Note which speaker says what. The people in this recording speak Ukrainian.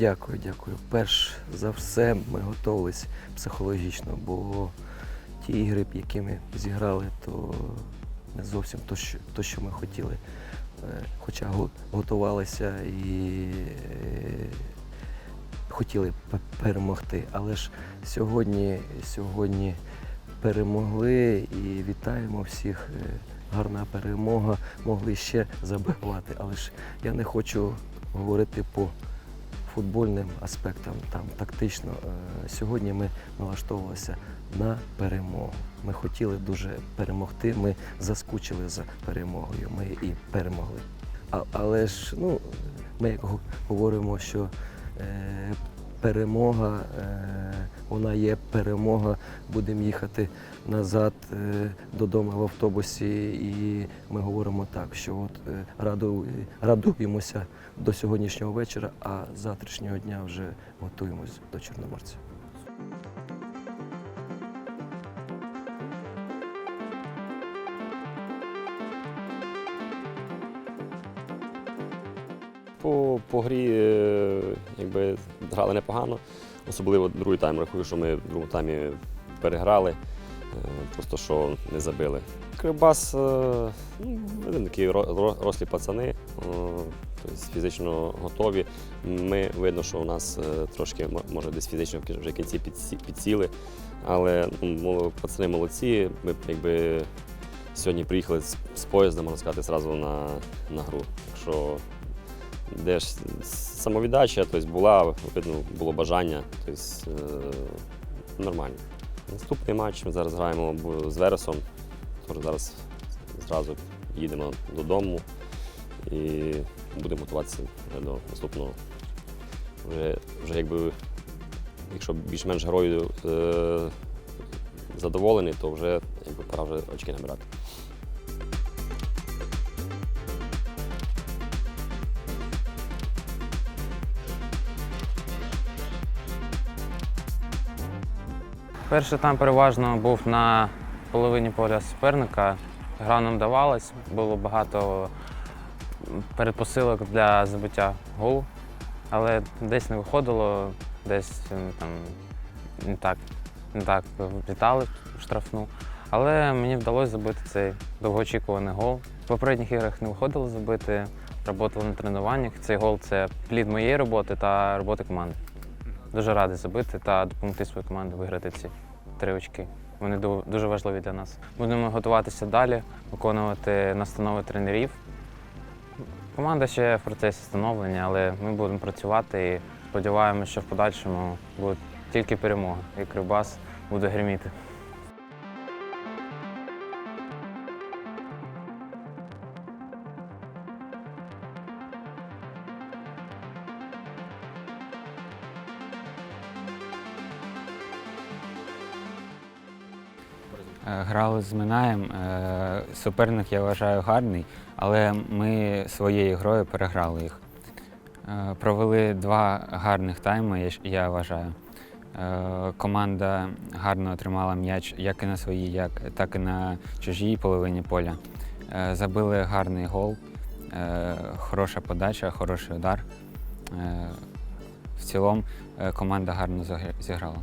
Speaker 1: Дякую, дякую. Перш за все, ми готувалися психологічно, бо ті ігри, які ми зіграли, то не зовсім то, що, то, що ми хотіли. Е, Хоча готувалися і е, хотіли перемогти. Але ж сьогодні, сьогодні перемогли і вітаємо всіх. Е, Гарна перемога, могли ще забивати. Але ж я не хочу говорити по футбольним аспектом, там тактично. Е, Сьогодні ми налаштовувалися на перемогу. Ми хотіли дуже перемогти. Ми заскучили за перемогою. Ми і перемогли. А, але ж ну, ми говоримо, що е, перемога, е, вона є перемога. Будемо їхати назад е, додому в автобусі, і ми говоримо так, що от е, раду, радуємося до сьогоднішнього вечора, а завтрашнього дня вже готуємось до Чорноморця.
Speaker 2: По, по грі е, якби, грали непогано, особливо другий тайм. Рахую, що ми в другому таймі переграли, е, просто що не забили. Кривбас, е, ну, такі ро- ро- рослі пацани, тобто фізично готові. Ми видно, що у нас трошки може десь фізично вже кінці підсіли. Але ну, пацани молодці. Ми якби сьогодні приїхали з, поїзда, можна сказати, зразу на, на гру. Так що де ж самовіддача тобто була, видно, було бажання, тобто е, нормально. Наступний матч ми зараз граємо з Вересом. Тож зараз зразу їдемо додому і будемо готуватися до наступного. Вже, вже якби, якщо більш-менш герою е, задоволений, то вже якби, пора вже очки набирати.
Speaker 3: Перший тайм переважно був на половині поля суперника. Гра нам давалась, було багато передпосилок для забиття голу, але десь не виходило, десь е, там не так, не так влітали в штрафну. Але мені вдалося забити цей довгоочікуваний гол. В попередніх іграх не виходило забити, працювали на тренуваннях. Цей гол це плід моєї роботи та роботи команди. Дуже радий забити та допомогти свою команду виграти ці три очки. Вони дуже важливі для нас. Будемо готуватися далі, виконувати настанови тренерів. Команда ще в процесі становлення, але ми будемо працювати і сподіваємося, що в подальшому буде тільки перемога, і Кривбас буде гриміти.
Speaker 4: Грали з Минаєм. Е, Суперник, я вважаю, гарний, але ми своєю грою переграли їх. Е, Провели два гарних тайми, я вважаю. Е, Команда гарно отримала м'яч як і на своїй, так і на чужій половині поля. Е, Забили гарний гол, е, хороша подача, хороший удар. Е, В цілому е, команда гарно зіграла.